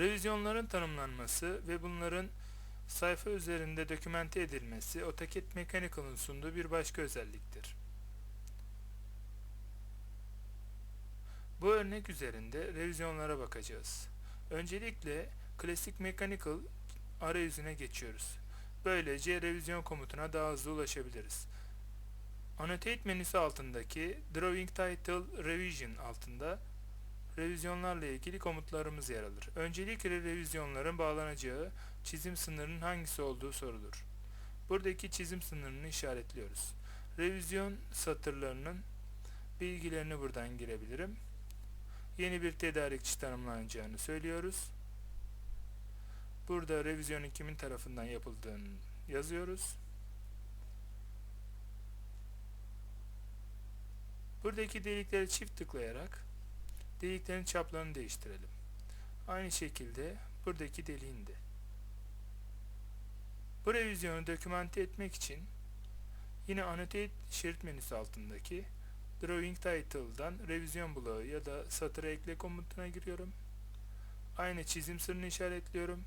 Revizyonların tanımlanması ve bunların sayfa üzerinde dokümente edilmesi AutoCAD Mechanical'ın sunduğu bir başka özelliktir. Bu örnek üzerinde revizyonlara bakacağız. Öncelikle Classic Mechanical arayüzüne geçiyoruz. Böylece revizyon komutuna daha hızlı ulaşabiliriz. Annotate menüsü altındaki Drawing Title Revision altında revizyonlarla ilgili komutlarımız yer alır. Öncelikle revizyonların bağlanacağı çizim sınırının hangisi olduğu sorulur. Buradaki çizim sınırını işaretliyoruz. Revizyon satırlarının bilgilerini buradan girebilirim. Yeni bir tedarikçi tanımlanacağını söylüyoruz. Burada revizyonun kimin tarafından yapıldığını yazıyoruz. Buradaki delikleri çift tıklayarak deliklerin çaplarını değiştirelim. Aynı şekilde buradaki deliğin de. Bu revizyonu dokümante etmek için yine Annotate şerit menüsü altındaki Drawing Title'dan revizyon bloğu ya da satıra ekle komutuna giriyorum. Aynı çizim sırrını işaretliyorum.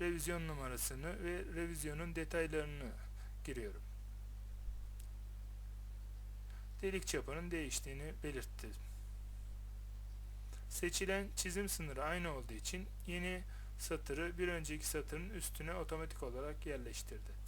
Revizyon numarasını ve revizyonun detaylarını giriyorum. Delik çapının değiştiğini belirttim. Seçilen çizim sınırı aynı olduğu için yeni satırı bir önceki satırın üstüne otomatik olarak yerleştirdi.